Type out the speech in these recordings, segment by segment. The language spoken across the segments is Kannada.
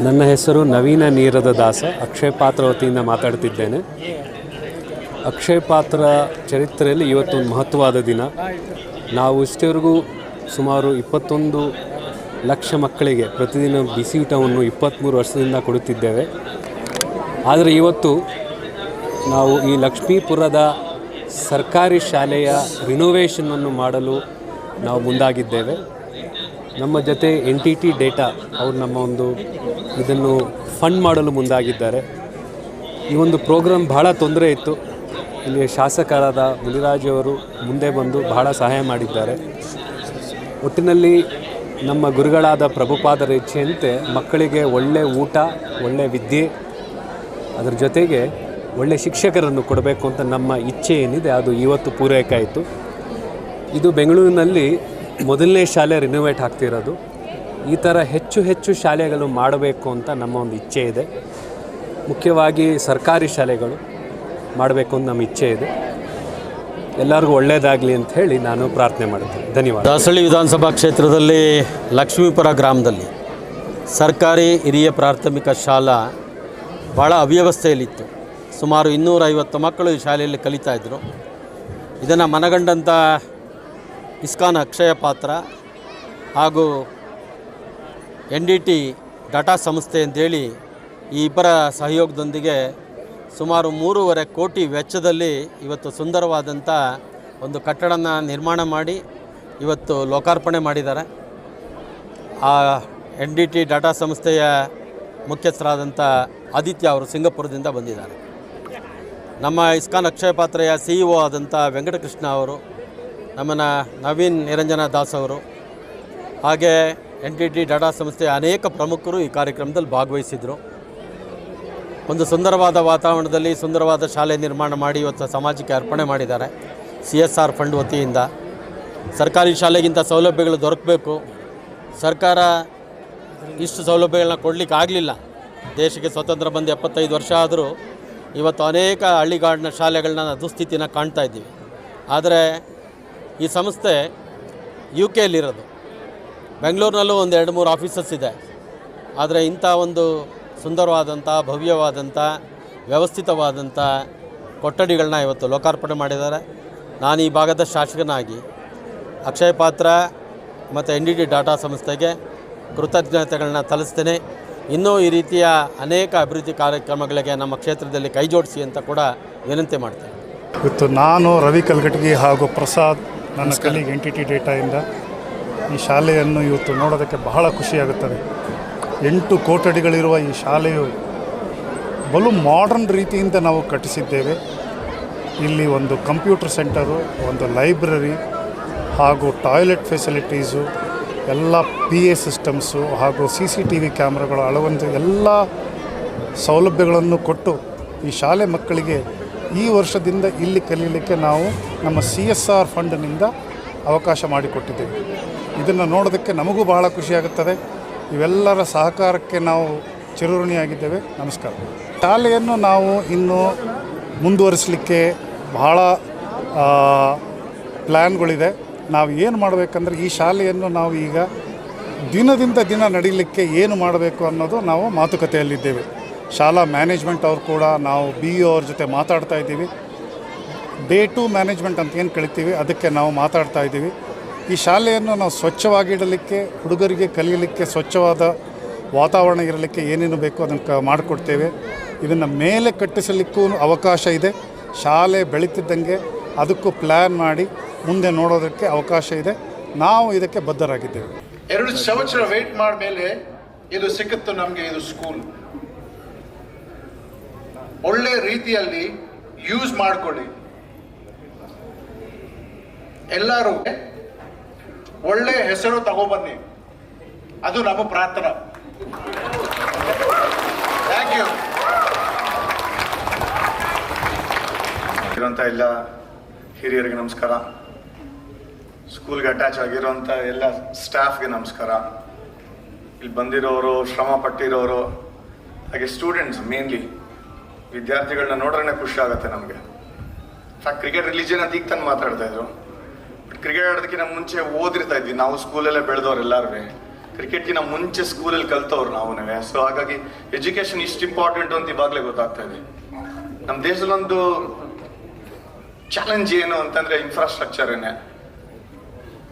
ನನ್ನ ಹೆಸರು ನವೀನ ನೀರದ ದಾಸ. ಅಕ್ಷಯ ಪಾತ್ರ ವತಿಯಿಂದ ಮಾತಾಡ್ತಿದ್ದೇನೆ. ಅಕ್ಷಯ ಪಾತ್ರ ಚರಿತ್ರೆಯಲ್ಲಿ ಇವತ್ತೊಂದು ಮಹತ್ವವಾದ ದಿನ. ನಾವು ಇಷ್ಟವರೆಗೂ ಸುಮಾರು ಇಪ್ಪತ್ತೊಂದು ಲಕ್ಷ ಮಕ್ಕಳಿಗೆ ಪ್ರತಿದಿನ ಬಿಸಿ ಊಟವನ್ನು ಇಪ್ಪತ್ತ್ಮೂರು ವರ್ಷದಿಂದ ಕೊಡುತ್ತಿದ್ದೇವೆ. ಆದರೆ ಇವತ್ತು ನಾವು ಈ ಲಕ್ಷ್ಮೀಪುರದ ಸರ್ಕಾರಿ ಶಾಲೆಯ ರಿನೋವೇಷನನ್ನು ಮಾಡಲು ನಾವು ಮುಂದಾಗಿದ್ದೇವೆ. ನಮ್ಮ ಜೊತೆ ಎನ್ ಟಿ ಟಿ ಡೇಟಾ ಅವರು ನಮ್ಮ ಒಂದು ಇದನ್ನು ಫಂಡ್ ಮಾಡಲು ಮುಂದಾಗಿದ್ದಾರೆ. ಈ ಒಂದು ಪ್ರೋಗ್ರಾಮ್ ಬಹಳ ತೊಂದರೆ ಇತ್ತು. ಇಲ್ಲಿ ಶಾಸಕರಾದ ಮುನಿರಾಜವರು ಮುಂದೆ ಬಂದು ಬಹಳ ಸಹಾಯ ಮಾಡಿದ್ದಾರೆ. ಒಟ್ಟಿನಲ್ಲಿ ನಮ್ಮ ಗುರುಗಳಾದ ಪ್ರಭುಪಾದರ ಇಚ್ಛೆಯಂತೆ ಮಕ್ಕಳಿಗೆ ಒಳ್ಳೆ ಊಟ, ಒಳ್ಳೆ ವಿದ್ಯೆ, ಅದರ ಜೊತೆಗೆ ಒಳ್ಳೆ ಶಿಕ್ಷಕರನ್ನು ಕೊಡಬೇಕು ಅಂತ ನಮ್ಮ ಇಚ್ಛೆ ಏನಿದೆ, ಅದು ಇವತ್ತು ಪೂರೈಕೆ ಆಯಿತು. ಇದು ಬೆಂಗಳೂರಿನಲ್ಲಿ ಮೊದಲನೇ ಶಾಲೆ ರಿನೋವೇಟ್ ಆಗ್ತಿರೋದು ಈ ಥರ ಹೆಚ್ಚು ಹೆಚ್ಚು ಶಾಲೆಗಳು ಮಾಡಬೇಕು ಅಂತ ನಮ್ಮ ಒಂದು ಇಚ್ಛೆ ಇದೆ. ಮುಖ್ಯವಾಗಿ ಸರ್ಕಾರಿ ಶಾಲೆಗಳು ಮಾಡಬೇಕು ಅಂತ ನಮ್ಮ ಇಚ್ಛೆ ಇದೆ. ಎಲ್ಲರಿಗೂ ಒಳ್ಳೆಯದಾಗಲಿ ಅಂತ ಹೇಳಿ ನಾನು ಪ್ರಾರ್ಥನೆ ಮಾಡ್ತೀನಿ ಧನ್ಯವಾದ. ದಾಸಳ್ಳಿ ವಿಧಾನಸಭಾ ಕ್ಷೇತ್ರದಲ್ಲಿ ಲಕ್ಷ್ಮೀಪುರ ಗ್ರಾಮದಲ್ಲಿ ಸರ್ಕಾರಿ ಹಿರಿಯ ಪ್ರಾಥಮಿಕ ಶಾಲಾ ಭಾಳ ಅವ್ಯವಸ್ಥೆಯಲ್ಲಿತ್ತು. ಸುಮಾರು ಇನ್ನೂರೈವತ್ತು ಮಕ್ಕಳು ಈ ಶಾಲೆಯಲ್ಲಿ ಕಲಿತಾ ಇದ್ದರು ಇದನ್ನು ಮನಗಂಡಂಥ ಇಸ್ಕಾನ್ ಅಕ್ಷಯ ಪಾತ್ರ ಹಾಗೂ ಎನ್ ಡಿ ಟಿ ಡಾಟಾ ಸಂಸ್ಥೆ ಅಂತೇಳಿ ಈ ಇಬ್ಬರ ಸಹಯೋಗದೊಂದಿಗೆ ಸುಮಾರು ಮೂರುವರೆ ಕೋಟಿ ವೆಚ್ಚದಲ್ಲಿ ಇವತ್ತು ಸುಂದರವಾದಂಥ ಒಂದು ಕಟ್ಟಡನ ನಿರ್ಮಾಣ ಮಾಡಿ ಇವತ್ತು ಲೋಕಾರ್ಪಣೆ ಮಾಡಿದ್ದಾರೆ. ಆ ಎನ್ ಡಿ ಟಿ ಡಾಟಾ ಸಂಸ್ಥೆಯ ಮುಖ್ಯಸ್ಥರಾದಂಥ ಆದಿತ್ಯ ಅವರು ಸಿಂಗಪುರದಿಂದ ಬಂದಿದ್ದಾರೆ. ನಮ್ಮ ಇಸ್ಕಾನ್ ಅಕ್ಷಯ ಪಾತ್ರೆಯ ಸಿ ಇ ಒ ಆದಂಥ ವೆಂಕಟಕೃಷ್ಣ ಅವರು ನಮ್ಮನ್ನ ನವೀನ್ ನಿರಂಜನ ದಾಸ್ ಅವರು ಹಾಗೆ ಎನ್ ಟಿ ಟಿ ಡಾಟಾ ಸಂಸ್ಥೆಯ ಅನೇಕ ಪ್ರಮುಖರು ಈ ಕಾರ್ಯಕ್ರಮದಲ್ಲಿ ಭಾಗವಹಿಸಿದರು. ಒಂದು ಸುಂದರವಾದ ವಾತಾವರಣದಲ್ಲಿ ಸುಂದರವಾದ ಶಾಲೆ ನಿರ್ಮಾಣ ಮಾಡಿ ಇವತ್ತು ಸಮಾಜಕ್ಕೆ ಅರ್ಪಣೆ ಮಾಡಿದ್ದಾರೆ ಸಿ ಎಸ್ ಆರ್ ಫಂಡ್ ವತಿಯಿಂದ. ಸರ್ಕಾರಿ ಶಾಲೆಗಿಂತ ಸೌಲಭ್ಯಗಳು ದೊರಕಬೇಕು. ಸರ್ಕಾರ ಇಷ್ಟು ಸೌಲಭ್ಯಗಳನ್ನ ಕೊಡಲಿಕ್ಕೆ ಆಗಲಿಲ್ಲ. ದೇಶಕ್ಕೆ ಸ್ವತಂತ್ರ ಬಂದು ಎಪ್ಪತ್ತೈದು ವರ್ಷ ಆದರೂ ಇವತ್ತು ಅನೇಕ ಹಳ್ಳಿಗಾಡಿನ ಶಾಲೆಗಳನ್ನ ದುಸ್ಥಿತಿನ ಕಾಣ್ತಾ ಇದ್ದೀವಿ. ಆದರೆ ಈ ಸಂಸ್ಥೆ ಯು ಕೆಯಲ್ಲಿರೋದು ಬೆಂಗಳೂರಿನಲ್ಲೂ ಒಂದು ಎರಡು ಮೂರು ಆಫೀಸಸ್ ಇದೆ. ಆದರೆ ಇಂಥ ಒಂದು ಸುಂದರವಾದಂಥ, ಭವ್ಯವಾದಂಥ, ವ್ಯವಸ್ಥಿತವಾದಂಥ ಕೊಠಡಿಗಳನ್ನ ಇವತ್ತು ಲೋಕಾರ್ಪಣೆ ಮಾಡಿದ್ದಾರೆ. ನಾನು ಈ ಭಾಗದ ಶಾಸಕನಾಗಿ ಅಕ್ಷಯ ಪಾತ್ರ ಮತ್ತು ಎನ್ ಡಿ ಡಿ ಡಾಟಾ ಸಂಸ್ಥೆಗೆ ಕೃತಜ್ಞತೆಗಳನ್ನ ತಲಿಸ್ತೇನೆ ಇನ್ನೂ ಈ ರೀತಿಯ ಅನೇಕ ಅಭಿವೃದ್ಧಿ ಕಾರ್ಯಕ್ರಮಗಳಿಗೆ ನಮ್ಮ ಕ್ಷೇತ್ರದಲ್ಲಿ ಕೈ ಜೋಡಿಸಿ ಅಂತ ಕೂಡ ವಿನಂತಿ ಮಾಡ್ತೇನೆ. ಇವತ್ತು ನಾನು ರವಿ ಕಲ್ಗಟ್ಗಿ ಹಾಗೂ ಪ್ರಸಾದ್ ನನ್ನ ಕಲೀಗ್ ಎನ್ ಟಿ ಟಿ ಡೇಟಾಯಿಂದ ಈ ಶಾಲೆಯನ್ನು ಇವತ್ತು ನೋಡೋದಕ್ಕೆ ಬಹಳ ಖುಷಿಯಾಗುತ್ತದೆ. ಎಂಟು ಕೋಟಡಿಗಳಿರುವ ಈ ಶಾಲೆಯು ಬಲು ಮಾಡರ್ನ್ ರೀತಿಯಿಂದ ನಾವು ಕಟ್ಟಿಸಿದ್ದೇವೆ. ಇಲ್ಲಿ ಒಂದು ಕಂಪ್ಯೂಟರ್ ಸೆಂಟರು ಒಂದು ಲೈಬ್ರರಿ ಹಾಗೂ ಟಾಯ್ಲೆಟ್ ಫೆಸಿಲಿಟೀಸು ಎಲ್ಲ ಪಿ ಎ ಸಿಸ್ಟಮ್ಸು ಹಾಗೂ ಸಿ ಸಿ ಟಿ ವಿ ಕ್ಯಾಮ್ರಾಗಳು ಅಳವಂತ ಎಲ್ಲ ಸೌಲಭ್ಯಗಳನ್ನು ಕೊಟ್ಟು ಈ ಶಾಲೆ ಮಕ್ಕಳಿಗೆ ಈ ವರ್ಷದಿಂದ ಇಲ್ಲಿ ಕಲೀಲಿಕ್ಕೆ ನಾವು ನಮ್ಮ ಸಿ ಎಸ್ ಆರ್ ಫಂಡ್ನಿಂದ ಅವಕಾಶ ಮಾಡಿಕೊಟ್ಟಿದ್ದೇವೆ. ಇದನ್ನು ನೋಡೋದಕ್ಕೆ ನಮಗೂ ಬಹಳ ಖುಷಿಯಾಗುತ್ತದೆ ಇವೆಲ್ಲರ ಸಹಕಾರಕ್ಕೆ ನಾವು ಚಿರಋಣಿಯಾಗಿದ್ದೇವೆ. ನಮಸ್ಕಾರ. ಶಾಲೆಯನ್ನು ನಾವು ಇನ್ನು ಮುಂದುವರಿಸಲಿಕ್ಕೆ ಬಹಳ ಪ್ಲ್ಯಾನ್ಗಳಿದೆ ನಾವು ಏನು ಮಾಡಬೇಕಂದ್ರೆ ಈ ಶಾಲೆಯನ್ನು ನಾವು ಈಗ ದಿನದಿಂದ ದಿನ ನಡೀಲಿಕ್ಕೆ ಏನು ಮಾಡಬೇಕು ಅನ್ನೋದು ನಾವು ಮಾತುಕತೆಯಲ್ಲಿದ್ದೇವೆ. ಶಾಲಾ ಮ್ಯಾನೇಜ್ಮೆಂಟ್ ಅವ್ರು ಕೂಡ ನಾವು ಬಿ ಇ ಅವ್ರ ಜೊತೆ ಮಾತಾಡ್ತಾ ಇದ್ದೀವಿ. ಡೇ ಟು ಮ್ಯಾನೇಜ್ಮೆಂಟ್ ಅಂತ ಏನು ಕಳಿತೀವಿ, ಅದಕ್ಕೆ ನಾವು ಮಾತಾಡ್ತಾ ಇದ್ದೀವಿ. ಈ ಶಾಲೆಯನ್ನು ನಾವು ಸ್ವಚ್ಛವಾಗಿಡಲಿಕ್ಕೆ, ಹುಡುಗರಿಗೆ ಕಲಿಯಲಿಕ್ಕೆ, ಸ್ವಚ್ಛವಾದ ವಾತಾವರಣ ಇರಲಿಕ್ಕೆ ಏನೇನು ಬೇಕೋ ಅದನ್ನು ಕ ಮಾಡಿಕೊಡ್ತೇವೆ. ಇದನ್ನು ಮೇಲೆ ಕಟ್ಟಿಸಲಿಕ್ಕೂ ಅವಕಾಶ ಇದೆ. ಶಾಲೆ ಬೆಳೀತಿದ್ದಂಗೆ ಅದಕ್ಕೂ ಪ್ಲ್ಯಾನ್ ಮಾಡಿ ಮುಂದೆ ನೋಡೋದಕ್ಕೆ ಅವಕಾಶ ಇದೆ. ನಾವು ಇದಕ್ಕೆ ಬದ್ಧರಾಗಿದ್ದೇವೆ. ಎರಡು ಸಂವತ್ಸರ ವೇಟ್ ಮೇಲೆ ಇದು ಸಿಕ್ಕಿತ್ತು ನಮಗೆ, ಇದು ಸ್ಕೂಲ್ ಒಳ್ಳೆ ರೀತಿಯಲ್ಲಿ ಯೂಸ್ ಮಾಡಿಕೊಳ್ಳಿ. ಎಲ್ಲರೂ ಒಳ್ಳೆ ಹೆಸರು ತಗೊಬನ್ನಿ. ಅದು ನಮ್ಮ ಪ್ರಾರ್ಥನಾ. ಥ್ಯಾಂಕ್ ಯು ಇರುವಂಥ ಎಲ್ಲ ಹಿರಿಯರಿಗೆ ನಮಸ್ಕಾರ. ಸ್ಕೂಲ್ಗೆ ಅಟ್ಯಾಚ್ ಆಗಿರೋಂಥ ಎಲ್ಲ ಸ್ಟಾಫ್ಗೆ ನಮಸ್ಕಾರ. ಇಲ್ಲಿ ಬಂದಿರೋರು, ಶ್ರಮ ಪಟ್ಟಿರೋರು, ಹಾಗೆ ಸ್ಟೂಡೆಂಟ್ಸ್ ಮೇನ್ಲಿ ವಿದ್ಯಾರ್ಥಿಗಳನ್ನ ನೋಡ್ರೆ ಖುಷಿ ಆಗುತ್ತೆ ನಮಗೆ ಕ್ರಿಕೆಟ್ ರಿಲಿಜನ್ ಅಂತ ಈಗ ತಂದು ಮಾತಾಡ್ತಾ ಇದ್ರು. ಬಟ್ ಕ್ರಿಕೆಟ್ ಆಡೋದಕ್ಕಿಂತ ಮುಂಚೆ ಓದಿರ್ತಾ ಇದ್ವಿ. ನಾವು ಸ್ಕೂಲಲ್ಲೇ ಬೆಳೆದವ್ರು ಎಲ್ಲರೂ ಕ್ರಿಕೆಟ್ಗಿನ ಮುಂಚೆ ಸ್ಕೂಲಲ್ಲಿ ಕಲ್ತವ್ರು ನಾವು ಸೊ ಹಾಗಾಗಿ ಎಜುಕೇಶನ್ ಇಷ್ಟು ಇಂಪಾರ್ಟೆಂಟ್ ಅಂತ ಇವಾಗಲೇ ಗೊತ್ತಾಗ್ತಾ ಇದೆ. ನಮ್ಮ ದೇಶದಲ್ಲೊಂದು ಚಾಲೆಂಜ್ ಏನು ಅಂತಂದ್ರೆ ಇನ್ಫ್ರಾಸ್ಟ್ರಕ್ಚರೇನೆ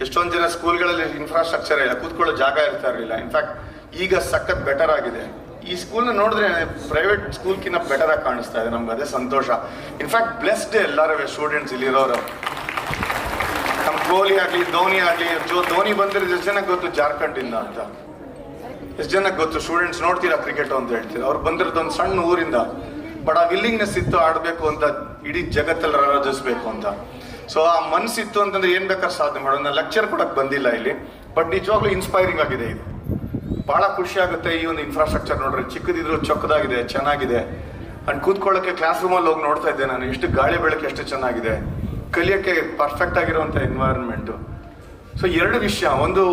ಎಷ್ಟೊಂದು ಜನ ಸ್ಕೂಲ್ಗಳಲ್ಲಿ ಇನ್ಫ್ರಾಸ್ಟ್ರಕ್ಚರ್ ಇಲ್ಲ. ಕೂತ್ಕೊಳ್ಳೋ ಜಾಗ ಇರ್ತಾ ಇರಲಿಲ್ಲ. ಇನ್ಫ್ಯಾಕ್ಟ್ ಈಗ ಸಖತ್ ಬೆಟರ್ ಆಗಿದೆ. ಈ ಸ್ಕೂಲ್ನ ನೋಡಿದ್ರೆ ಪ್ರೈವೇಟ್ ಸ್ಕೂಲ್ಕಿನ್ನ ಬೆಟರ್ ಆಗಿ ಕಾಣಿಸ್ತಾ ಇದೆ. ನಮ್ಗೆ ಅದೇ ಸಂತೋಷ. ಇನ್ಫ್ಯಾಕ್ಟ್ ಬ್ಲೆಸ್ಡ್ ಎಲ್ಲರೂ ಸ್ಟೂಡೆಂಟ್ಸ್ ಇಲ್ಲಿರೋರು. ನಮ್ಮ ಕೊಹ್ಲಿ ಆಗಲಿ, ಧೋನಿ ಆಗಲಿ, ಜೋ, ಧೋನಿ ಬಂದಿರೋದು ಎಷ್ಟು ಜನಕ್ಕೆ ಗೊತ್ತು? ಜಾರ್ಖಂಡಿಂದ ಅಂತ. ಎಷ್ಟು ಜನಕ್ಕೆ ಗೊತ್ತು? ಸ್ಟೂಡೆಂಟ್ಸ್ ನೋಡ್ತೀರಾ ಕ್ರಿಕೆಟ್ ಅಂತ ಹೇಳ್ತೀರಾ? ಅವ್ರು ಬಂದಿರೋದು ಒಂದು ಸಣ್ಣ ಊರಿಂದ. ಬಟ್ ಆ ವಿಲ್ಲಿಂಗ್ನೆಸ್ ಇತ್ತು, ಆಡಬೇಕು ಅಂತ ಇಡೀ ಜಗತ್ತಲ್ಲಿ ರಾಜಿಸ್ಬೇಕು ಅಂತ. ಸೊ ಆ ಮನಸ್ಸಿತ್ತು ಅಂತಂದ್ರೆ ಏನ್ ಬೇಕಾದ್ರೆ ಸಾಧನೆ ಮಾಡೋದು. ನಾನು ಲೆಕ್ಚರ್ ಕೊಡಕ್ ಬಂದಿಲ್ಲ ಇಲ್ಲಿ. ಬಟ್ ನಿಜವಾಗ್ಲೂ ಇನ್ಸ್ಪೈರಿಂಗ್ ಆಗಿದೆ ಇದು. ಬಹಳ ಖುಷಿ ಆಗುತ್ತೆ ಈ ಒಂದು ಇನ್ಫ್ರಾಸ್ಟ್ರಕ್ಚರ್ ನೋಡ್ರಿ. ಚಿಕ್ಕದಿದ್ರು ಚೊಕ್ಕದಾಗಿದೆ, ಚೆನ್ನಾಗಿದೆ. ಅಂಡ್ ಕೂತ್ಕೊಳ್ಳೋಕೆ ಕ್ಲಾಸ್ ರೂಮಲ್ಲಿ ಹೋಗಿ ನೋಡ್ತಾ ಇದ್ದೆ ನಾನು. ಎಷ್ಟು ಗಾಳಿ ಬೆಳಕು ಎಷ್ಟು ಚೆನ್ನಾಗಿದೆ. ಕಲಿಯೋಕ್ಕೆ ಪರ್ಫೆಕ್ಟ್ ಆಗಿರುವಂಥ ಎನ್ವೈರನ್ಮೆಂಟು ಸೊ ಎರಡು ವಿಷಯ. ಒಂದು,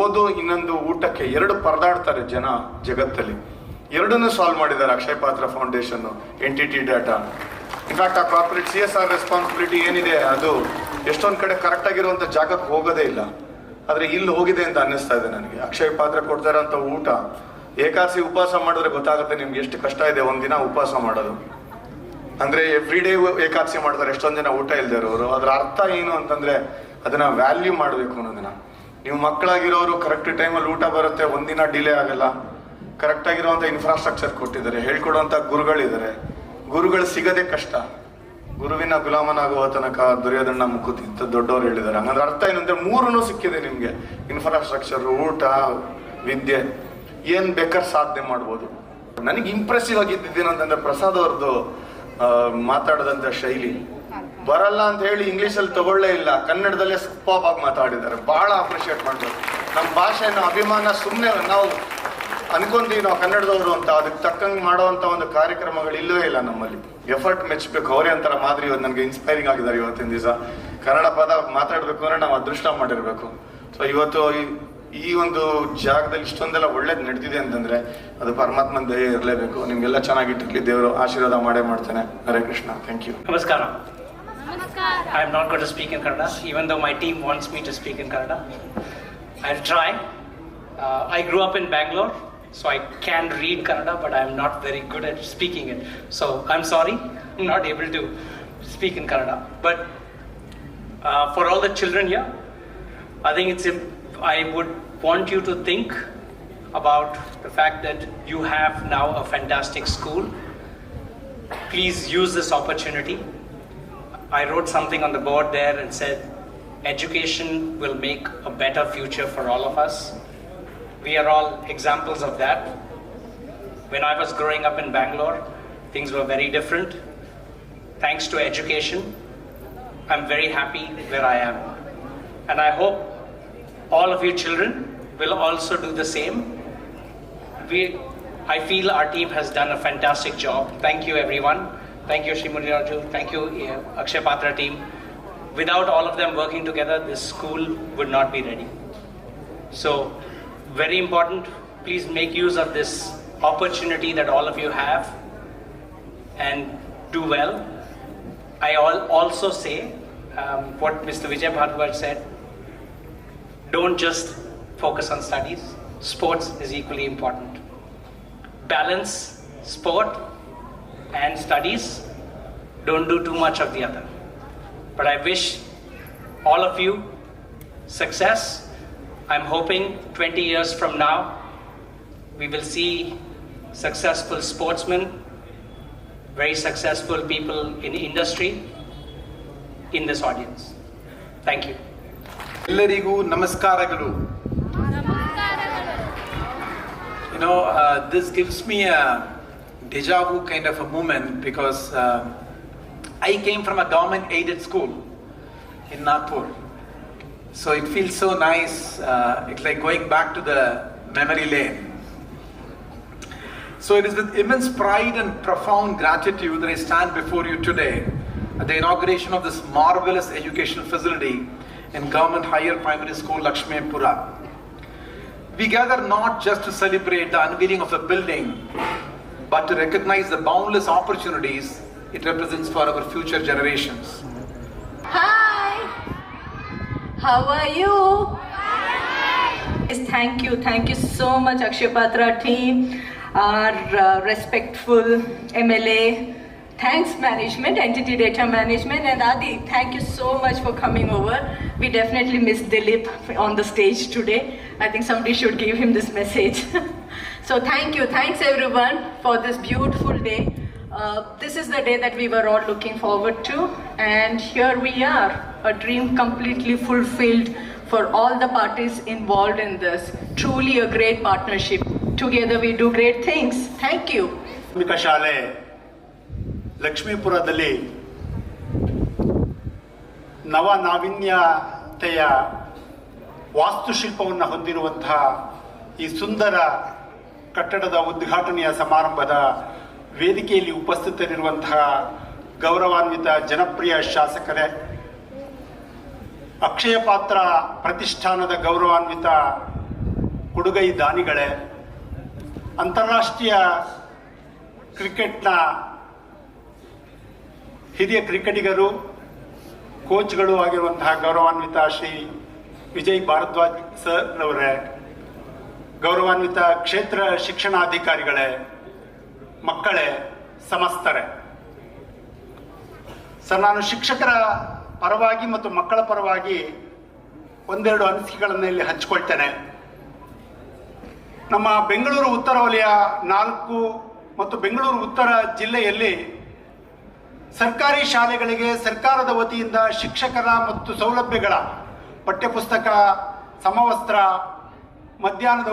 ಓದು, ಇನ್ನೊಂದು ಊಟಕ್ಕೆ. ಎರಡು ಪರದಾಡ್ತಾರೆ ಜನ ಜಗತ್ತಲ್ಲಿ. ಎರಡನ್ನೂ ಸಾಲ್ವ್ ಮಾಡಿದ್ದಾರೆ Akshaya Patra foundation N T T data in fact ಆ corporate C S R responsibility ಏನಿದೆ, ಅದು ಎಷ್ಟೊಂದು ಕಡೆ ಕರೆಕ್ಟ್ ಆಗಿರುವಂಥ ಜಾಗಕ್ಕೆ ಹೋಗೋದೇ ಇಲ್ಲ. ಆದರೆ ಇಲ್ಲಿ ಹೋಗಿದೆ ಅಂತ ಅನ್ನಿಸ್ತಾ ಇದೆ ನನಗೆ. ಅಕ್ಷಯ ಪಾತ್ರ ಕೊಡ್ತಾ ಇರೋಂಥ ಊಟ. ಏಕಾಸಿ ಉಪವಾಸ ಮಾಡಿದ್ರೆ ಗೊತ್ತಾಗುತ್ತೆ ನಿಮ್ಗೆ ಎಷ್ಟು ಕಷ್ಟ ಇದೆ ಒಂದಿನ ಉಪವಾಸ ಮಾಡೋದು. ಅಂದ್ರೆ ಎವ್ರಿ ಡೇ ಏಕಾದಶಿ ಮಾಡ್ತಾರೆ ಎಷ್ಟೊಂದು ಜನ ಊಟ ಇಲ್ದೇ ಇರೋರು. ಅದರ ಅರ್ಥ ಏನು ಅಂತಂದ್ರೆ ಅದನ್ನ ವ್ಯಾಲ್ಯೂ ಮಾಡಬೇಕು ಅನ್ನೋದನ್ನ ನೀವು ಮಕ್ಕಳಾಗಿರೋರು ಕರೆಕ್ಟ್ ಟೈಮಲ್ಲಿ ಊಟ ಬರುತ್ತೆ ಒಂದಿನ ಡಿಲೇ ಆಗಲ್ಲ. ಕರೆಕ್ಟ್ ಆಗಿರುವಂತ ಇನ್ಫ್ರಾಸ್ಟ್ರಕ್ಚರ್ ಕೊಟ್ಟಿದ್ದಾರೆ, ಹೇಳ್ಕೊಡುವಂತ ಗುರುಗಳಿದ್ದಾರೆ. ಗುರುಗಳು ಸಿಗದೆ ಕಷ್ಟ. ಗುರುವಿನ ಗುಲಾಮನಾಗುವ ತನಕ ದುರ್ಯೋಧನ ಮುಕ್ಕುತಿ ಅಂತ ದೊಡ್ಡವರು ಹೇಳಿದ್ದಾರೆ. ಹಂಗಂದ್ರೆ ಅರ್ಥ ಏನಂದ್ರೆ ಮೂರನ್ನು ಸಿಕ್ಕಿದೆ ನಿಮ್ಗೆ. ಇನ್ಫ್ರಾಸ್ಟ್ರಕ್ಚರ್ ಊಟ, ವಿದ್ಯೆ, ಏನ್ ಬೇಕಾದ್ರೆ ಸಾಧನೆ ಮಾಡ್ಬೋದು. ನನಗೆ ಇಂಪ್ರೆಸಿವ್ ಆಗಿದ್ದೇನಂತಂದ್ರೆ ಪ್ರಸಾದ್ ಅವ್ರದ್ದು ಮಾತಾಡದಂತ ಶೈಲಿ. ಬರಲ್ಲ ಅಂತ ಹೇಳಿ ಇಂಗ್ಲಿಷ್ ಅಲ್ಲಿ ತಗೊಳ್ಳೇ ಇಲ್ಲ. ಕನ್ನಡದಲ್ಲೇ ಆಗಿ ಮಾತಾಡಿದ್ದಾರೆ. ಬಹಳ ಅಪ್ರಿಷಿಯೇಟ್ ಮಾಡ್ಬೇಕು ನಮ್ಮ ಭಾಷೆನ ಅಭಿಮಾನ ಸುಮ್ಮನೆ ನಾವು ಅನ್ಕೊಂತೀವಿ ನಾವು ಕನ್ನಡದವರು ಅಂತ ಅದಕ್ಕೆ ತಕ್ಕಂಗೆ ಮಾಡುವಂತ ಒಂದು ಕಾರ್ಯಕ್ರಮಗಳು ಇಲ್ಲವೇ ಇಲ್ಲ ನಮ್ಮಲ್ಲಿ. ಎಫರ್ಟ್ ಮೆಚ್ಚಬೇಕು ಅವರೇ ಅಂತರ ಮಾದರಿ ಇವತ್ತು ನನಗೆ ಇನ್ಸ್ಪೈರಿಂಗ್ ಆಗಿದ್ದಾರೆ ಇವತ್ತಿನ ದಿವಸ. ಕನ್ನಡ ಪದ ಮಾತಾಡಬೇಕು ಅಂದ್ರೆ ನಾವು ಅದೃಷ್ಟ ಮಾಡಿರ್ಬೇಕು. ಸೊ ಇವತ್ತು ಈ- ಈ ಒಂದು ಜಾಗದಲ್ಲಿ ಇಷ್ಟೊಂದೆಲ್ಲ ಒಳ್ಳೇದು ನಡೆದಿದೆ ಅಂತಂದ್ರೆ ಅದು ಪರಮಾತ್ಮನ ದಯ ಇರಲೇಬೇಕು. ನಿಮ್ಗೆಲ್ಲ ಚೆನ್ನಾಗಿಟ್ಟಿರ್ಲಿ ದೇವರು ಆಶೀರ್ವಾದ ಮಾಡೇ ಮಾಡ್ತೇನೆ. ಹರೇ ಕೃಷ್ಣ. ಥ್ಯಾಂಕ್ ಯು ನಮಸ್ಕಾರ. I not going to speak in Kannada, even though my team wants me to speak in Kannada. I'll try. Uh, I grew up in Bangalore, so I can read Kannada, but I'm not very good at speaking it. So I'm sorry, I'm not able to speak in Kannada. But uh, for all the children here, I think it's. I would want you to think about the fact that you have now a fantastic school. Please use this opportunity. I wrote something on the board there and said, education will make a better future for all of us. We are all examples of that. When I was growing up in Bangalore, things were very different. Thanks to education, I'm very happy where I am. And I hope all of you children will also do the same. We, I feel our team has done a fantastic job. Thank you, everyone. Thank you, Shrimati Raju. Thank you, uh, Akshay Patra team. Without all of them working together, this school would not be ready. So, very important. Please make use of this opportunity that all of you have and do well. I al- also say um, what Mr. Vijay Bhardwaj said don't just focus on studies, sports is equally important. Balance sport and studies, don't do too much of the other. But I wish all of you success. I'm hoping 20 years from now, we will see successful sportsmen, very successful people in industry in this audience. Thank you. ಎಲ್ಲರಿಗೂ ನಮಸ್ಕಾರಗಳು You know, uh, this gives me a deja vu kind of a moment because uh, I came from a government aided school in Nagpur. So it feels so nice. Uh, it's like going back to the memory lane. So it is with immense pride and profound gratitude that I stand before you today at the inauguration of this marvelous educational facility in Government Higher Primary School Lakshmipura. We gather not just to celebrate the unveiling of a building, but to recognize the boundless opportunities it represents for our future generations. How are you? Thank you, thank you so much, Akshay Patra team, our uh, respectful MLA. Thanks, management, entity data management, and Adi. Thank you so much for coming over. We definitely miss Dilip on the stage today. I think somebody should give him this message. so thank you, thanks everyone for this beautiful day. Uh, this is the day that we were all looking forward to, and here we are, a dream completely fulfilled for all the parties involved in this. Truly a great partnership. Together we do great things. Thank you. ಶಾಲೆ ಲಕ್ಷ್ಮೀಪುರದಲ್ಲಿ ನವ ನಾವೀನ್ಯತೆಯ ವಾಸ್ತುಶಿಲ್ಪವನ್ನು ಹೊಂದಿರುವಂತಹ ಈ ಸುಂದರ ಕಟ್ಟಡದ ಉದ್ಘಾಟನೆಯ ಸಮಾರಂಭದ ವೇದಿಕೆಯಲ್ಲಿ ಉಪಸ್ಥಿತರಿರುವಂತಹ ಗೌರವಾನ್ವಿತ ಜನಪ್ರಿಯ ಶಾಸಕರೇ, ಅಕ್ಷಯ ಪಾತ್ರ ಪ್ರತಿಷ್ಠಾನದ ಗೌರವಾನ್ವಿತ ಕೊಡುಗೈ ದಾನಿಗಳೇ, ಅಂತಾರಾಷ್ಟ್ರೀಯ ಕ್ರಿಕೆಟ್ನ ಹಿರಿಯ ಕ್ರಿಕೆಟಿಗರು, ಕೋಚ್ಗಳು ಆಗಿರುವಂತಹ ಗೌರವಾನ್ವಿತ ಶ್ರೀ ವಿಜಯ್ ಭಾರದ್ವಾಜ್ ಸರ್ ಅವರೇ ಗೌರವಾನ್ವಿತ ಕ್ಷೇತ್ರ ಶಿಕ್ಷಣಾಧಿಕಾರಿಗಳೇ ಮಕ್ಕಳೇ ಸಮಸ್ತರೆ. ಸರ್, ನಾನು ಶಿಕ್ಷಕರ ಪರವಾಗಿ ಮತ್ತು ಮಕ್ಕಳ ಪರವಾಗಿ ಒಂದೆರಡು ಅನಿಸಿಕೆಗಳನ್ನು ಇಲ್ಲಿ ಹಂಚಿಕೊಳ್ತೇನೆ. ನಮ್ಮ ಬೆಂಗಳೂರು ಉತ್ತರ ವಲಯ ನಾಲ್ಕು ಮತ್ತು ಬೆಂಗಳೂರು ಉತ್ತರ ಜಿಲ್ಲೆಯಲ್ಲಿ ಸರ್ಕಾರಿ ಶಾಲೆಗಳಿಗೆ ಸರ್ಕಾರದ ವತಿಯಿಂದ ಶಿಕ್ಷಕರ ಮತ್ತು ಸೌಲಭ್ಯಗಳ ಪಠ್ಯಪುಸ್ತಕ, ಸಮವಸ್ತ್ರ, ಮಧ್ಯಾಹ್ನದ